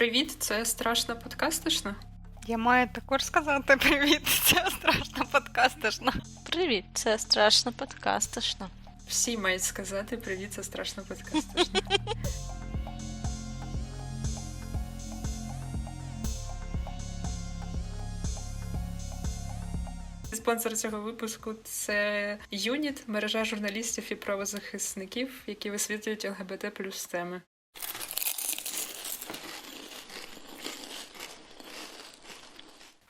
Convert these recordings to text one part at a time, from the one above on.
Привіт, це страшно подкастишно. Я маю також сказати привіт. Це страшно подкастишно. Привіт, це страшно подкастишно. Всі мають сказати привіт, це страшно подкастишно. Спонсор цього випуску це Юніт, мережа журналістів і правозахисників, які висвітлюють ЛГБТ плюс теми.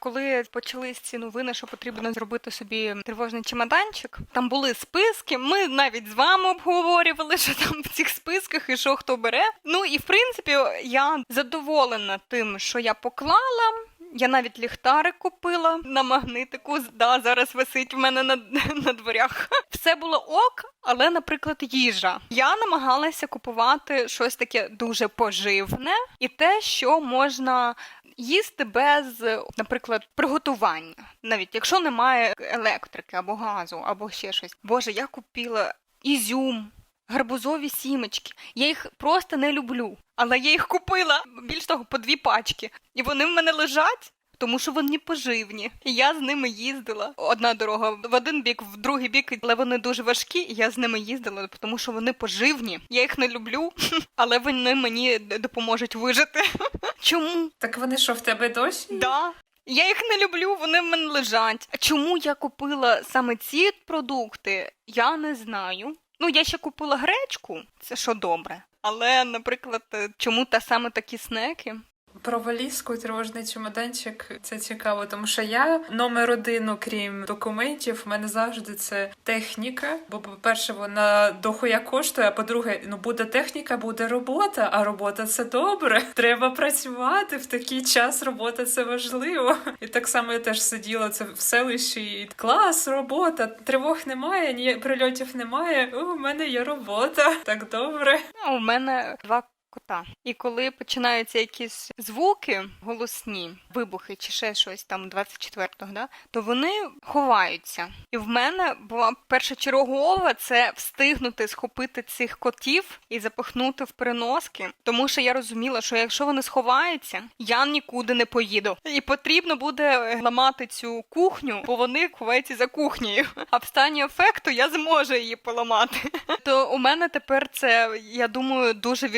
Коли почались ці новини, що потрібно зробити собі тривожний чемоданчик, там були списки. Ми навіть з вами обговорювали, що там в цих списках і що хто бере. Ну і в принципі я задоволена тим, що я поклала. Я навіть ліхтарик купила на магнитику. Да, зараз висить в мене на, на дверях. Все було ок, але, наприклад, їжа. Я намагалася купувати щось таке дуже поживне і те, що можна їсти без, наприклад, приготування, навіть якщо немає електрики або газу, або ще щось. Боже, я купила ізюм. Гарбузові сімечки. Я їх просто не люблю. Але я їх купила більш того, по дві пачки. І вони в мене лежать, тому що вони поживні. І я з ними їздила. Одна дорога в один бік, в другий бік, але вони дуже важкі, і я з ними їздила, тому що вони поживні. Я їх не люблю, але вони мені допоможуть вижити. Чому? Так вони що в тебе досі? Да. Я їх не люблю, вони в мене лежать. А чому я купила саме ці продукти, я не знаю. Ну, я ще купила гречку, це що добре. Але, наприклад, е, чому та саме такі снеки? Про валізку тривожний чемоданчик це цікаво, тому що я номер один, окрім документів, в мене завжди це техніка. Бо, по-перше, вона дохуя коштує, а по-друге, ну буде техніка, буде робота, а робота це добре. Треба працювати в такий час. Робота це важливо. І так само я теж сиділа це в селищі. і Клас, робота, тривог немає, ні прильотів немає. У мене є робота. Так добре. У мене два кота. І коли починаються якісь звуки голосні, вибухи чи ще щось там 24-го, да, то вони ховаються. І в мене була першочергова це встигнути схопити цих котів і запихнути в переноски, тому що я розуміла, що якщо вони сховаються, я нікуди не поїду. І потрібно буде ламати цю кухню, бо вони ховаються за кухнею. А в стані ефекту я зможу її поламати. То у мене тепер це, я думаю, дуже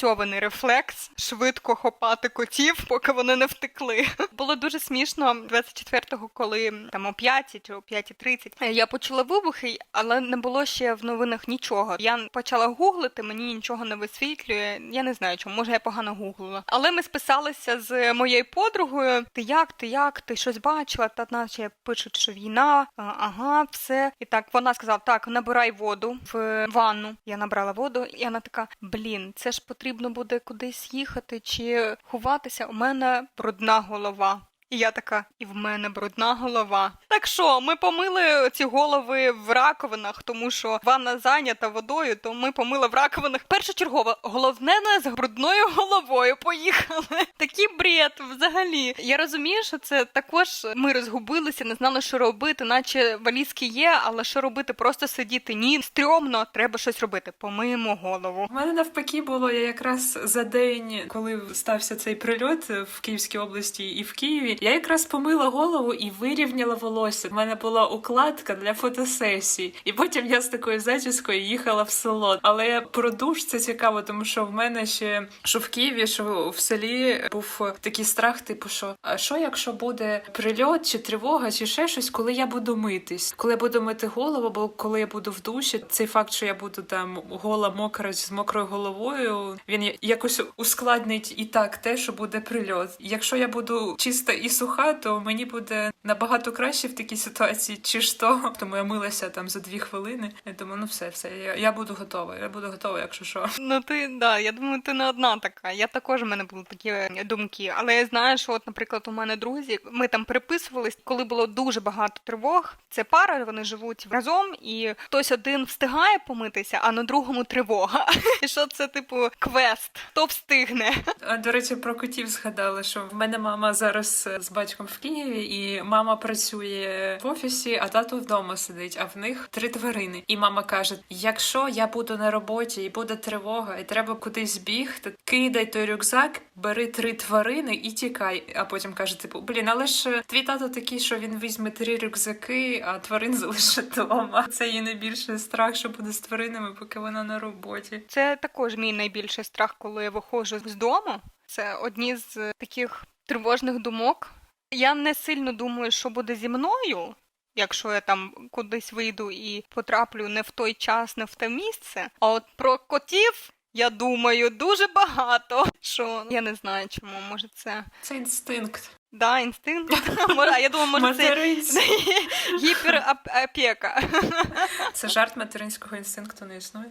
відпрацьований рефлекс швидко хопати котів, поки вони не втекли. Було дуже смішно 24-го, коли там о 5 чи о 5.30 я почула вибухи, але не було ще в новинах нічого. Я почала гуглити, мені нічого не висвітлює. Я не знаю, чому може я погано гуглила. Але ми списалися з моєю подругою. Ти як, ти як, ти щось бачила? Та наче пишуть, що війна, ага, все. І так вона сказала: так, набирай воду в ванну. Я набрала воду, і вона така: блін, це ж потрібно буде кудись їхати чи ховатися. У мене брудна голова. І я така, і в мене брудна голова. Так що, ми помили ці голови в раковинах, тому що ванна зайнята водою, то ми помили в раковинах. Першочергово, головне не з брудною головою поїхали. Такий бред взагалі. Я розумію, що це також ми розгубилися, не знали, що робити, наче валізки є, але що робити? Просто сидіти. Ні, стрьомно, треба щось робити. Помиємо голову. У мене навпаки було я якраз за день, коли стався цей прильот в Київській області і в Києві. Я якраз помила голову і вирівняла волосся. У мене була укладка для фотосесій, і потім я з такою зачіскою їхала в село. Але про душ це цікаво, тому що в мене ще що в Києві, що в селі був такий страх, типу, що а що якщо буде прильот чи тривога, чи ще щось, коли я буду митись, коли я буду мити голову, або коли я буду в душі, цей факт, що я буду там гола мокра з мокрою головою, він якось ускладнить і так те, що буде прильот. Якщо я буду чиста і суха, то мені буде набагато краще в такій ситуації, чи ж то. Тому я милася там за дві хвилини. Я думаю, ну все, все, я, я буду готова. Я буду готова, якщо що. Ну ти да, я думаю, ти не одна така. Я також в мене були такі е, думки. Але я знаю, що, от, наприклад, у мене друзі, ми там переписувались, коли було дуже багато тривог. Це пара, вони живуть разом, і хтось один встигає помитися, а на другому тривога. І що це, типу, квест? Хто встигне? А, До речі, про котів згадала, що в мене мама зараз з батьком в Києві, і мама працює в офісі, а тато вдома сидить. А в них три тварини. І мама каже: якщо я буду на роботі і буде тривога, і треба кудись бігти, кидай той рюкзак, бери три тварини і тікай. А потім каже: типу, блін, але ж твій тато такий, що він візьме три рюкзаки, а тварин залишить вдома. Це її найбільший страх, що буде з тваринами, поки вона на роботі. Це також мій найбільший страх, коли я виходжу з дому. Це одні з таких тривожних думок. Я не сильно думаю, що буде зі мною, якщо я там кудись вийду і потраплю не в той час, не в те місце. А от про котів я думаю дуже багато. Що я не знаю чому, може це Це інстинкт. да, інстинкт. Я думаю, може це Материнський. Це жарт материнського інстинкту не існує.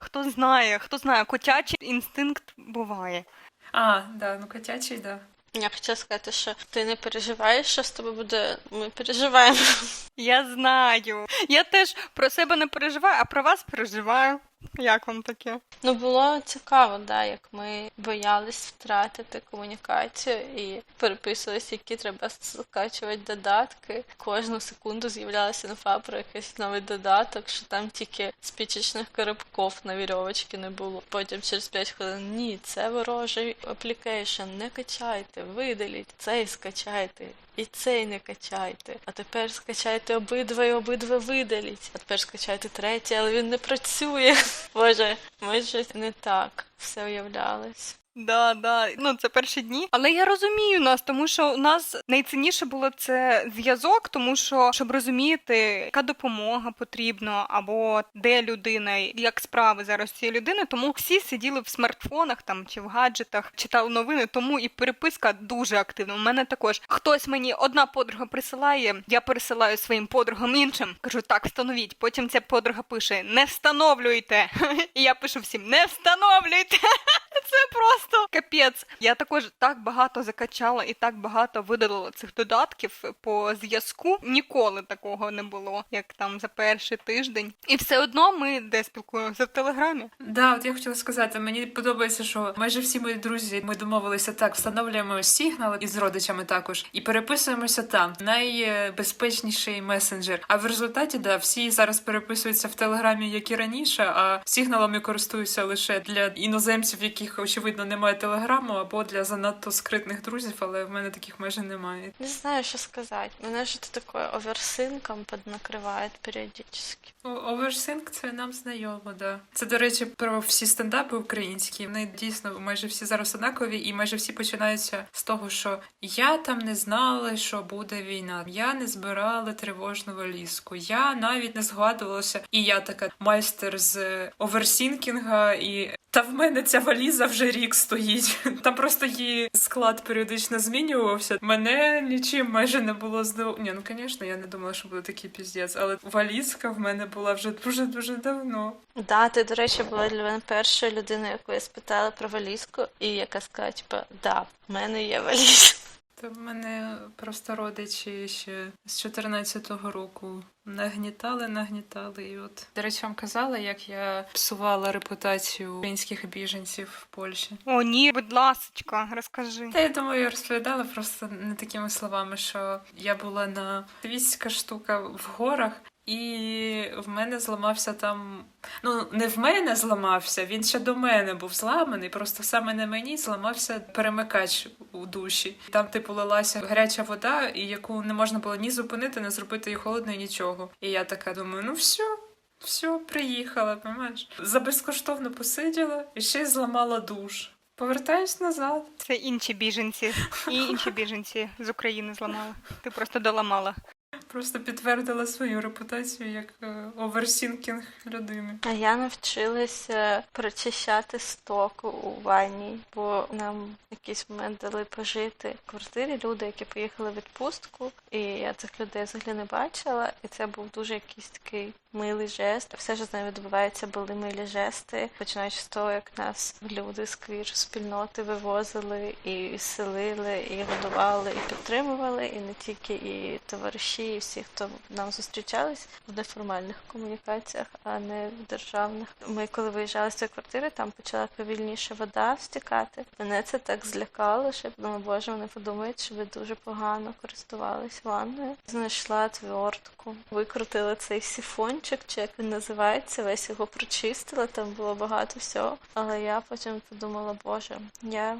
Хто знає, хто знає, котячий інстинкт буває. А, да, ну котячий, да. Я хотіла сказати, що ти не переживаєш, що з тобою буде. Ми переживаємо. Я знаю. Я теж про себе не переживаю, а про вас переживаю. Як вам таке? Ну було цікаво, да, як ми боялись втратити комунікацію і переписувалися, які треба скачувати додатки. Кожну секунду з'являлася інфа про якийсь новий додаток, що там тільки спічечних коробков на вірьовочки не було. Потім через 5 хвилин ні, це ворожий аплікейшн, не качайте, видаліть, цей скачайте. І цей не качайте. А тепер скачайте обидва і обидва видаліть. А тепер скачайте третій, але він не працює. Боже, ми щось не так все уявлялось. Да, да. Ну це перші дні. Але я розумію нас, тому що у нас найцінніше було це зв'язок, тому що щоб розуміти, яка допомога потрібна, або де людина, як справи зараз цієї людини. Тому всі сиділи в смартфонах там чи в гаджетах, читали новини. Тому і переписка дуже активна. У мене також хтось мені одна подруга присилає, я пересилаю своїм подругам іншим. Кажу, так, встановіть. Потім ця подруга пише: не встановлюйте. І я пишу всім: не встановлюйте. Це просто капець. Я також так багато закачала і так багато видалила цих додатків по зв'язку. Ніколи такого не було, як там за перший тиждень. І все одно ми де спілкуємося в телеграмі. Да, от я хотіла сказати, мені подобається, що майже всі мої друзі ми домовилися так, встановлюємо сигнал і з родичами також, і переписуємося там. Найбезпечніший месенджер. А в результаті, да, всі зараз переписуються в телеграмі, як і раніше, а сигналом я користуюся лише для іноземців, в яких очевидно немає телеграму, або для занадто скритних друзів, але в мене таких майже немає. Не знаю, що сказати. Мене ж це таке оверсинком поднакриває періодично. Оверсинк це нам знайомо, да. Це, до речі, про всі стендапи українські. Вони дійсно майже всі зараз однакові, і майже всі починаються з того, що я там не знала, що буде війна. Я не збирала тривожну валізку. Я навіть не згадувалася. І я така майстер з оверсінкінга, і та в мене ця валіза вже рік стоїть. Там просто її склад періодично змінювався. Мене нічим майже не було здив... Ні, ну звісно, я не думала, що буде такий піздець, але валізка в мене була вже дуже дуже давно. Да, ти, до речі, була для мене першою людиною, яку я спитала про валізку, і яка сказала, типа, да, в мене є валізка. Та в мене просто родичі ще з 14-го року нагнітали, нагнітали. І от до речі, вам казала, як я псувала репутацію українських біженців в Польщі. О, ні, будь ласочка, розкажи. Та я думаю, я розповідала просто не такими словами, що я була на світська штука в горах, і в мене зламався там. Ну, не в мене зламався, він ще до мене був зламаний. Просто саме на мені зламався перемикач у душі. Там, типу, лилася гаряча вода, і яку не можна було ні зупинити, не зробити її холодною, нічого. І я така думаю, ну все. Все, приїхала, понимаєш? За безкоштовно посиділа і ще й зламала душ. Повертаюсь назад. Це інші біженці. І інші біженці з України зламали. Ти просто доламала. Просто підтвердила свою репутацію як оверсінкінг людини. А я навчилася прочищати сток у ванні, бо нам якийсь момент дали пожити в квартирі люди, які поїхали в відпустку, і я цих людей взагалі не бачила, і це був дуже якийсь такий милий жест. Все, що з нами відбувається, були милі жести, починаючи з того, як нас люди з квір спільноти вивозили і селили, і годували, і підтримували, і не тільки і товариші, всі, хто нам зустрічались в неформальних комунікаціях, а не в державних. Ми коли виїжджали з цієї квартири, там почала повільніше вода стікати. Мене це так злякало, що я подумала, боже, вони подумають, що ви дуже погано користувались ванною. Знайшла твертку, викрутила цей сифончик, чи як він називається, весь його прочистила, там було багато всього. Але я потім подумала, боже, я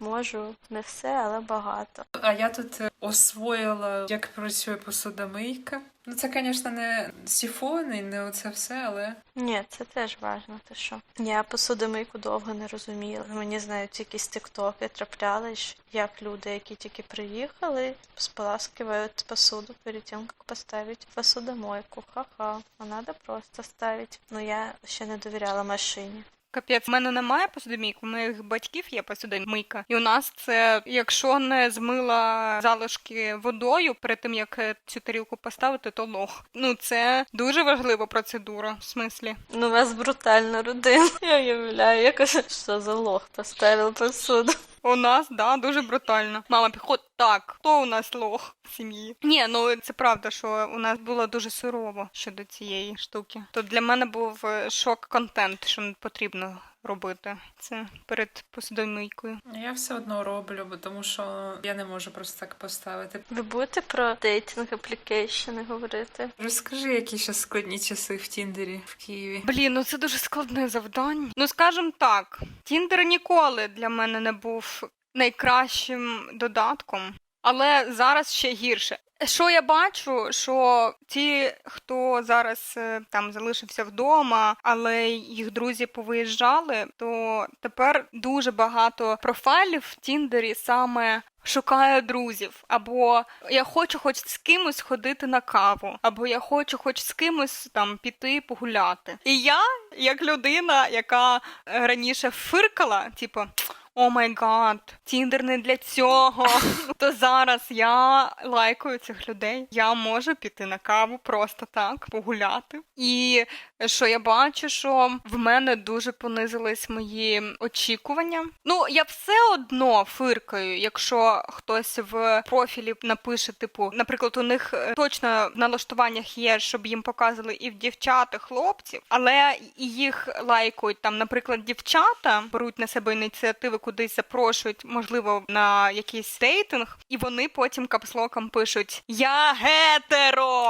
можу не все, але багато. А я тут е, освоїла, як працює посудомийка. Ну, це, звісно, не сіфон і не оце все, але Ні, це теж важливо, ти що. Я посудомийку довго не розуміла. Мені знають якісь тиктоки траплялись, як люди, які тільки приїхали, споласкивають посуду перед тим, як поставити посудомойку. Ха-ха. А треба просто ставити. Ну я ще не довіряла машині. Капець, в мене немає посудомійки, у моїх батьків є посудомийка. І у нас це, якщо не змила залишки водою перед тим, як е, цю тарілку поставити, то лох. Ну, це дуже важлива процедура, в смислі. Ну, у вас брутальна родина. Я уявляю, якось що за лох поставив посуду. У нас, да, дуже брутально. Мама піхот, так, хто у нас лох в сім'ї? Ні, ну це правда, що у нас було дуже сурово щодо цієї штуки. То для мене був е, шок-контент, що не потрібно робити це перед посудомийкою. я все одно роблю, бо тому що я не можу просто так поставити. Ви будете про дейтинг аплікейшени говорити? Розкажи, які ще складні часи в Тіндері в Києві. Блін, ну це дуже складне завдання. Ну скажем так, Тіндер ніколи для мене не був найкращим додатком, але зараз ще гірше. Що я бачу, що ті, хто зараз е, там залишився вдома, але їх друзі повиїжджали, то тепер дуже багато профайлів в Тіндері саме шукає друзів, або я хочу хоч з кимось ходити на каву, або я хочу хоч з кимось там піти погуляти. І я, як людина, яка раніше фиркала, типу. О май гад, Тіндер не для цього. То зараз я лайкаю цих людей. Я можу піти на каву просто так, погуляти. І що я бачу, що в мене дуже понизились мої очікування. Ну, я все одно фиркаю, якщо хтось в профілі напише, типу, наприклад, у них е, точно в налаштуваннях є, щоб їм показували і в дівчат, і хлопців, але їх лайкають там, наприклад, дівчата беруть на себе ініціативи, кудись запрошують, можливо, на якийсь дейтинг, і вони потім капслоком пишуть Я гетеро!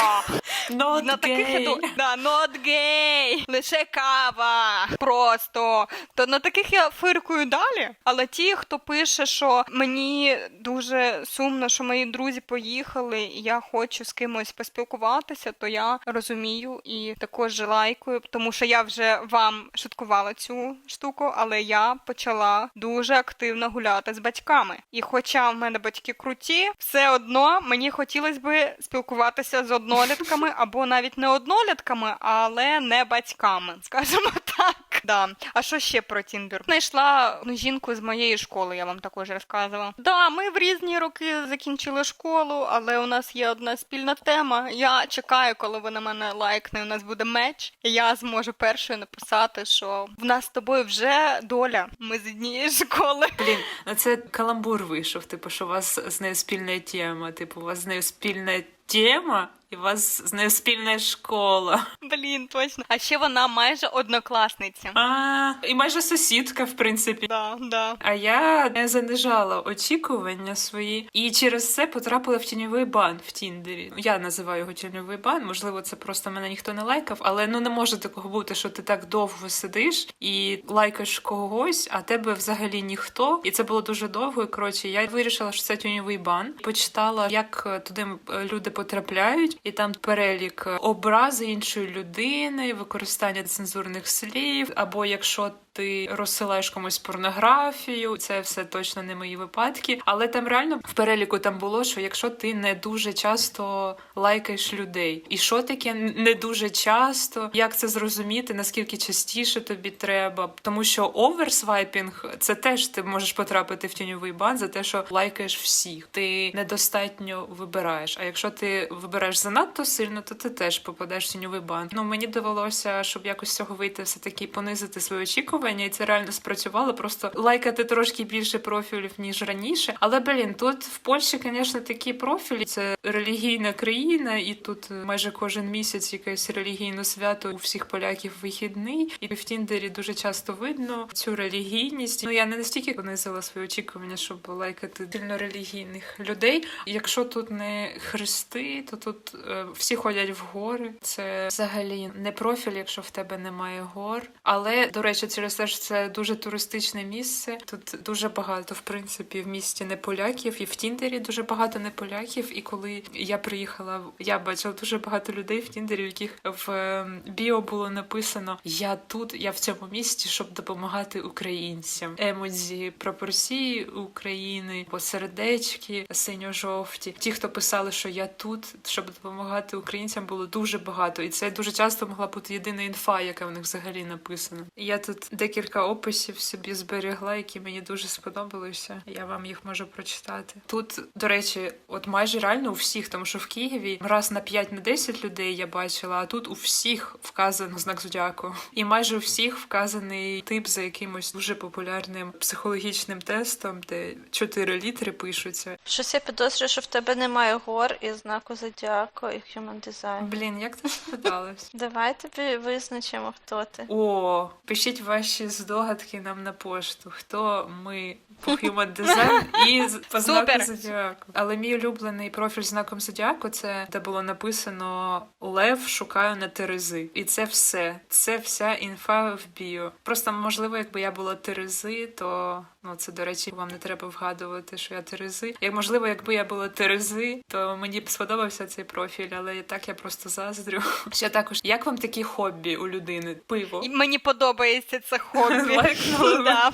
Not на таких not gay, лише кава. Просто. То на таких я фиркую далі. Але ті, хто пише, що мені дуже сумно, що мої друзі поїхали, і я хочу з кимось поспілкуватися, то я розумію і також лайкую, тому що я вже вам шуткувала цю штуку, але я почала дуже активно гуляти з батьками. І хоча в мене батьки круті, все одно мені хотілося би спілкуватися з однолітками або навіть не однолітками, але не батьками, скажімо так. Да. А що ще про Тіндер? Знайшла одну жінку з моєї школи, я вам також розказувала. Да, ми в різні роки закінчили школу, але у нас є одна спільна тема. Я чекаю, коли ви на мене лайкне, у нас буде меч, і я зможу першою написати, що в нас з тобою вже доля. Ми з однієї школи. Блін, ну це каламбур вийшов. Типу, що у вас з нею спільна тема. Типу, у вас з нею спільна тема, і у вас з нею спільна школа. Блін, точно. А ще вона майже однокласниця. А, і майже сусідка, в принципі. Да, да. А я не занижала очікування свої і через це потрапила в тіньовий бан в Тіндері. Я називаю його тіньовий бан. Можливо, це просто мене ніхто не лайкав, але ну не може такого бути, що ти так довго сидиш і лайкаєш когось, а тебе взагалі ніхто. І це було дуже довго. І коротше, я вирішила, що це тіньовий бан. Почитала, як туди е, люди потрапляють, і там перелік е, образи іншої людини, використання цензурних слів, або якщо ти розсилаєш комусь порнографію, це все точно не мої випадки. Але там реально в переліку там було, що якщо ти не дуже часто лайкаєш людей, і що таке не дуже часто, як це зрозуміти, наскільки частіше тобі треба, тому що оверсвайпінг це теж ти можеш потрапити в тіньовий бан за те, що лайкаєш всіх. Ти недостатньо вибираєш. А якщо ти вибираєш занадто сильно, то ти теж попадеш в тіньовий бан. Ну мені довелося, щоб якось цього вийти, все таки понизити свої очікування. Очікування, і це реально спрацювало. Просто лайкати трошки більше профілів ніж раніше. Але блін, тут в Польщі, звісно, такі профілі. Це релігійна країна, і тут майже кожен місяць якесь релігійне свято у всіх поляків вихідний. І в Тіндері дуже часто видно цю релігійність. Ну я не настільки понизила свої очікування, щоб лайкати сильно релігійних людей. Якщо тут не хрести, то тут е, всі ходять в гори. Це взагалі не профіль, якщо в тебе немає гор. Але до речі, через те, що це дуже туристичне місце. Тут дуже багато, в принципі, в місті не поляків, і в Тіндері дуже багато не поляків. І коли я приїхала, я бачила дуже багато людей в Тіндері, в яких в е, біо було написано Я тут, я в цьому місті, щоб допомагати українцям. Емодзі пропорції України, посередечки синьо-жовті. Ті, хто писали, що я тут, щоб допомагати українцям, було дуже багато, і це дуже часто могла бути єдина інфа, яка в них взагалі написана. Я тут декілька описів собі зберегла, які мені дуже сподобалися. Я вам їх можу прочитати. Тут, до речі, от майже реально у всіх, тому що в Києві раз на 5 на 10 людей я бачила, а тут у всіх вказано знак зодіаку. І майже у всіх вказаний тип за якимось дуже популярним психологічним тестом, де 4 літери пишуться. Щось я підозрюю, що в тебе немає гор і знаку зодіаку і human design. Блін, як ти спиталась? Давай тобі визначимо, хто ти. О, пишіть ваші здогадки нам на пошту. Хто ми по Human Design і по знаку зодіаку. Але мій улюблений профіль знаком зодіаку це де було написано Лев шукаю на Терези. І це все. Це вся інфа в біо. Просто можливо, якби я була Терези, то ну це до речі, вам не треба вгадувати, що я Терези. Як можливо, якби я була Терези, то мені б сподобався цей профіль, але так я просто заздрю. Ще також, як вам такі хобі у людини? Пиво. Мені подобається це хобі. Лайкнули? Да.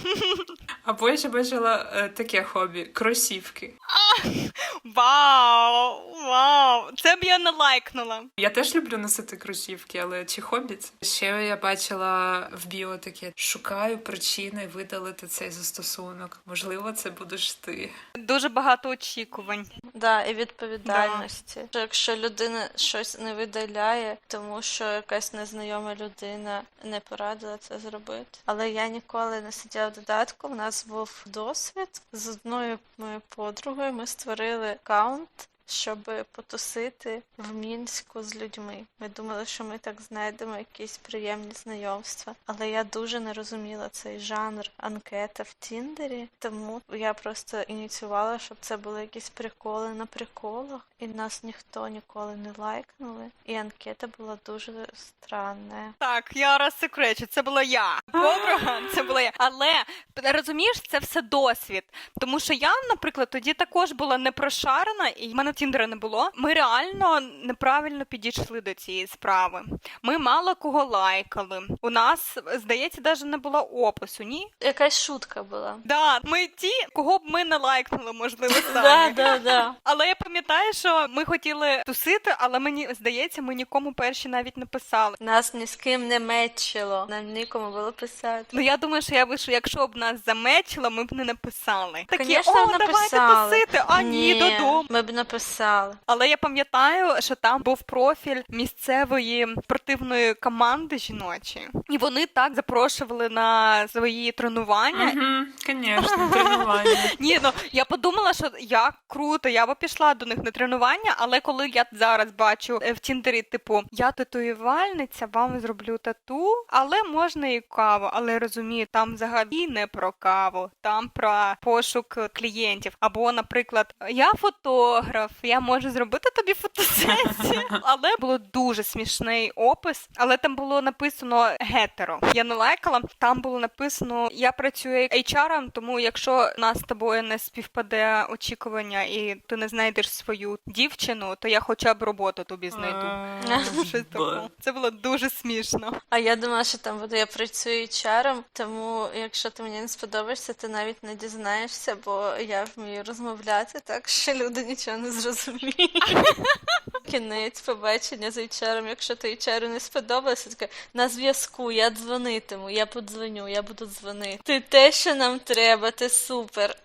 Або я ще бачила е, таке хобі кросівки. Вау! Вау! Це б я не лайкнула. Я теж люблю носити кросівки, але чи хобі це? Ще я бачила в біо таке: шукаю причини видалити цей застосунок. Можливо, це будеш ти. Дуже багато очікувань. Да, і відповідальності. Що Якщо людина щось не видаляє, тому що якась незнайома людина не порадила це зробити. Але я ніколи не сиділа в додатку. У нас був досвід з одною моєю подругою. Ми створили аккаунт. Щоб потусити в мінську з людьми. Ми думали, що ми так знайдемо якісь приємні знайомства. Але я дуже не розуміла цей жанр анкета в Тіндері, тому я просто ініціювала, щоб це були якісь приколи на приколах, і нас ніхто ніколи не лайкнули. І анкета була дуже странна. Так, я розсекречу, це була я. Подруга, це була я. Але розумієш, це все досвід. Тому що я, наприклад, тоді також була не прошарена, і в мене Тіндера не було. Ми реально неправильно підійшли до цієї справи. Ми мало кого лайкали. У нас, здається, навіть не було опису, ні? Якась шутка була. Да, ми ті, кого б ми не лайкнули, можливо, самі. да, да. Але я пам'ятаю, що ми хотіли тусити, але мені здається, ми нікому перші навіть не писали. Нас ні з ким не мечило. Нам нікому було писати. Ну я думаю, що я вийшов, якщо б нас замечило, ми б не написали. Такі, Конечно, о, давайте тусити, а ні, додому. Ми б написали. Але я пам'ятаю, що там був профіль місцевої спортивної команди жіночі, і вони так запрошували на свої тренування. Угу, тренування. Ні, ну я подумала, що як круто, я би пішла до них на тренування, але коли я зараз бачу е, в Тіндері, типу, я татуювальниця, вам зроблю тату, але можна і каву. Але розумію, там взагалі не про каву, там про пошук клієнтів. Або, наприклад, я фотограф, я можу зробити тобі фотосесію. Але було дуже смішний опис, але там було написано гетеро. Я не лайкала. Там було написано: я працюю HR, тому якщо нас з тобою не співпаде очікування і ти не знайдеш свою дівчину, то я хоча б роботу тобі знайду. Щось таке. Це було дуже смішно. А я думала, що там буде я працюю чаром, тому якщо ти мені не сподобаєшся, ти навіть не дізнаєшся, бо я вмію розмовляти, так що люди нічого не зрозуміють. Кінець побачення з HR, якщо ти HR не сподобався, таке на зв'язку, я дзвонитиму, я подзвоню, я буду дзвонити. Ти те, що нам треба, ти супер.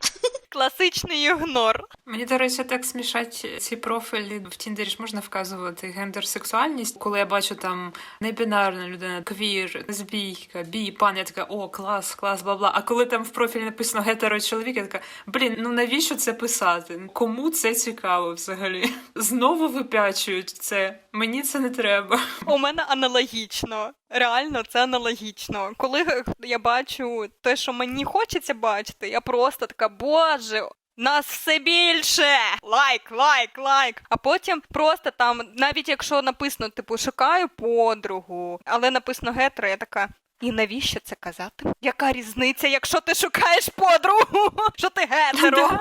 Класичний ігнор. Мені, до речі, так смішать ці профілі в Тіндері ж можна вказувати гендер-сексуальність. Коли я бачу там небінарна людина, квір, лесбійка, бій, пан, я така, о, клас, клас, бла бла. А коли там в профілі написано гетеро-чоловік, я така, блін, ну навіщо це писати? Кому це цікаво взагалі? Знову випячують це. Мені це не треба. У мене аналогічно. Реально, це аналогічно. Коли я бачу те, що мені хочеться бачити, я просто така, боже. Нас все більше! Лайк, лайк, лайк. А потім просто там, навіть якщо написано, типу, шукаю подругу, але написано гетро, я така. І навіщо це казати? Яка різниця, якщо ти шукаєш подругу? Що ти гетеро?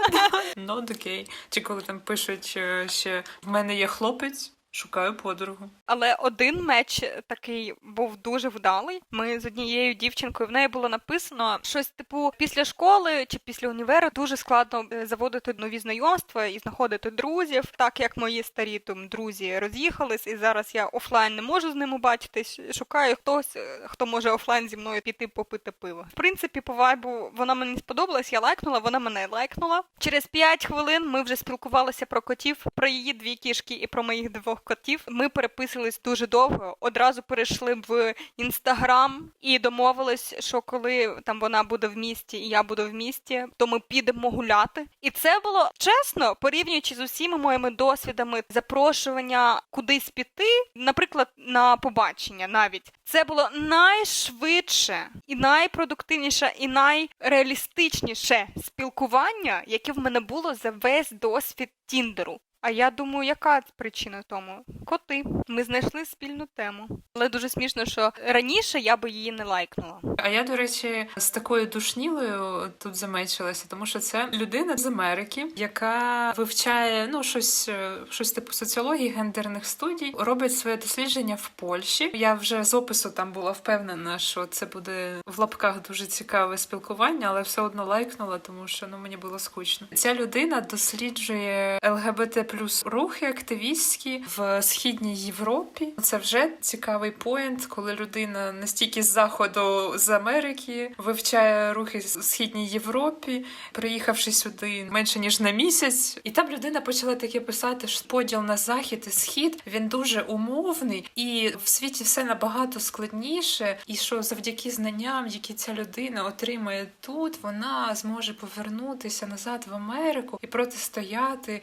Ну, окей. Чи коли там пишуть е, ще в мене є хлопець, шукаю подругу. Але один меч такий був дуже вдалий. Ми з однією дівчинкою в неї було написано щось типу після школи чи після універу дуже складно е, заводити нові знайомства і знаходити друзів, так як мої старі там друзі роз'їхались, і зараз я офлайн не можу з ними бачитись. Шукаю хтось, е, хто може офлайн зі мною піти попити пиво. В принципі, по вайбу вона мені сподобалась, я лайкнула, вона мене лайкнула. Через 5 хвилин ми вже спілкувалися про котів, про її дві кішки і про моїх двох котів. Ми переписувались дуже довго. Одразу перейшли в інстаграм і домовились, що коли там вона буде в місті і я буду в місті, то ми підемо гуляти. І це було чесно, порівнюючи з усіма моїми досвідами запрошування кудись піти, наприклад, на побачення навіть. Це було найшвидше і найпродуктивніше, і найреалістичніше спілкування, яке в мене було за весь досвід Тіндеру. А я думаю, яка причина тому? Коти. Ми знайшли спільну тему. Але дуже смішно, що раніше я би її не лайкнула. А я, до речі, з такою душнілою тут замечилася, тому що це людина з Америки, яка вивчає ну щось, е, щось типу соціології гендерних студій, робить своє дослідження в Польщі. Я вже з опису там була впевнена, що це буде в лапках дуже цікаве спілкування, але все одно лайкнула, тому що ну мені було скучно. Ця людина досліджує ЛГБТ плюс рухи активістські в східній Європі. Це вже цікавий поінт, коли людина настільки з заходу з Америки вивчає рухи в східній Європі, приїхавши сюди менше ніж на місяць, і там людина почала таке писати, що поділ на захід і схід він дуже умовний, і в світі все набагато складніше, і що завдяки знанням, які ця людина отримає тут, вона зможе повернутися назад в Америку і протистояти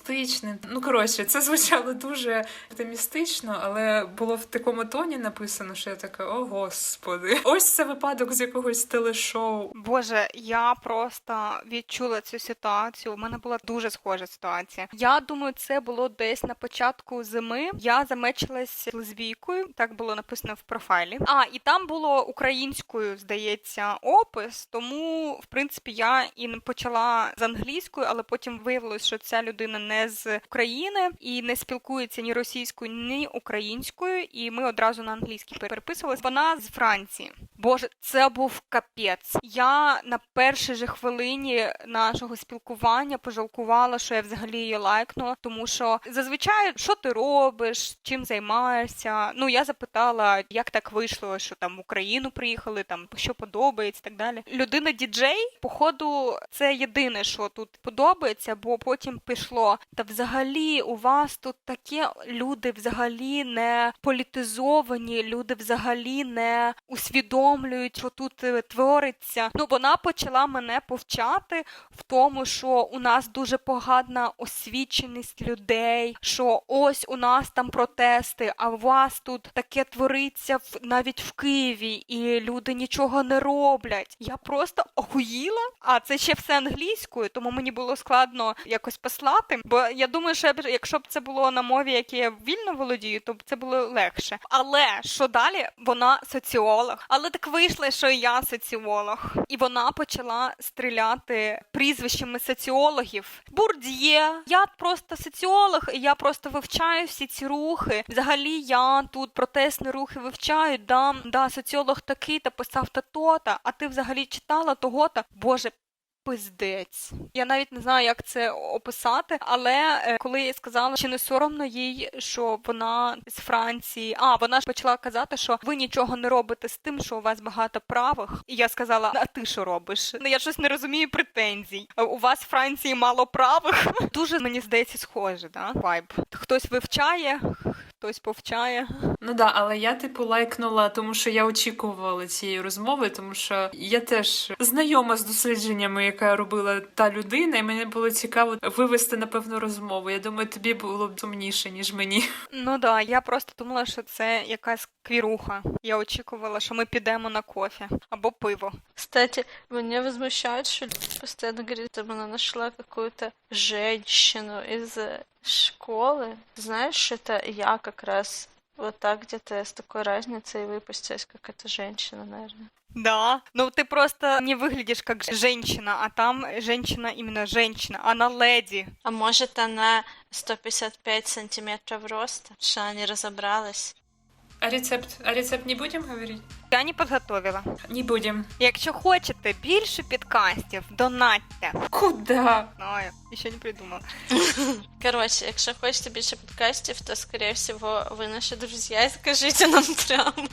імперіалістичним. Ну коротше, це звучало дуже оптимістично, але було в такому тоні написано, що я така, о господи, ось це випадок з якогось телешоу. Боже, я просто відчула цю ситуацію. У мене була дуже схожа ситуація. Я думаю, це було десь на початку зими. Я замечилась лесбійкою, так було написано в профайлі. А і там було українською, здається, опис. Тому, в принципі, я і не почала з англійською, але потім виявилось, що ця людина не з України і не спілкується ні російською, ні українською. І ми одразу на англійській переписувалися. Вона з Франції. Боже, це був капець. Я на першій же хвилині нашого спілкування пожалкувала, що я взагалі її лайкнула, тому що зазвичай що ти робиш, чим займаєшся. Ну я запитала, як так вийшло, що там в Україну приїхали, там що подобається, так далі. Людина діджей, походу, це єдине, що тут подобається, бо потім пішло. Та взагалі у вас тут таке люди взагалі не політизовані, люди взагалі не усвідомлюють, що тут е, твориться. Ну вона почала мене повчати в тому, що у нас дуже погана освіченість людей, що ось у нас там протести, а у вас тут таке твориться навіть в Києві, і люди нічого не роблять. Я просто охуїла. А це ще все англійською, тому мені було складно якось послати. Бо я думаю, що якщо б це було на мові, які я вільно володію, то б це було легше. Але що далі? Вона соціолог. Але так вийшло, що і я соціолог, і вона почала стріляти прізвищами соціологів. Бурд'є, я просто соціолог, і я просто вивчаю всі ці рухи. Взагалі, я тут протестні рухи вивчаю. Да, да, соціолог такий та писав та то-та, а ти взагалі читала того-та. Боже. Пиздець. Я навіть не знаю, як це описати, але е, коли я сказала, чи не соромно їй, що вона з Франції, а вона ж почала казати, що ви нічого не робите з тим, що у вас багато правих. І я сказала: а ти що робиш? Ну я щось не розумію претензій. У вас в Франції мало правих. Дуже мені здається, схоже, да? Вайб. Хтось вивчає, хтось повчає. Ну да, але я типу лайкнула, тому що я очікувала цієї розмови, тому що я теж знайома з дослідженнями, яка робила та людина, і мені було цікаво вивести на певну розмову. Я думаю, тобі було б сумніше, ніж мені. Ну да, я просто думала, що це якась квіруха. Я очікувала, що ми підемо на кофе або пиво. Кстати, меня возмущает, что люди постоянно говорит, там она нашла какую-то женщину из э, школы. Знаешь, что это я как раз вот так где-то с такой разницей выпустилась, как эта женщина, наверное. Да. Ну ты просто не выглядишь как женщина, а там женщина именно женщина, она леди. А может, она 155 сантиметров роста, что она не разобралась? А рецепт? А рецепт не будемо говорити? Я не підготовила. Не будемо. Якщо хочете більше підкастів, донатьте. Куда? Знаю, ще не придумала. Короче, якщо хочете більше подкастів, то, скорее всего, ви наші друзі, і скажіть нам прямо.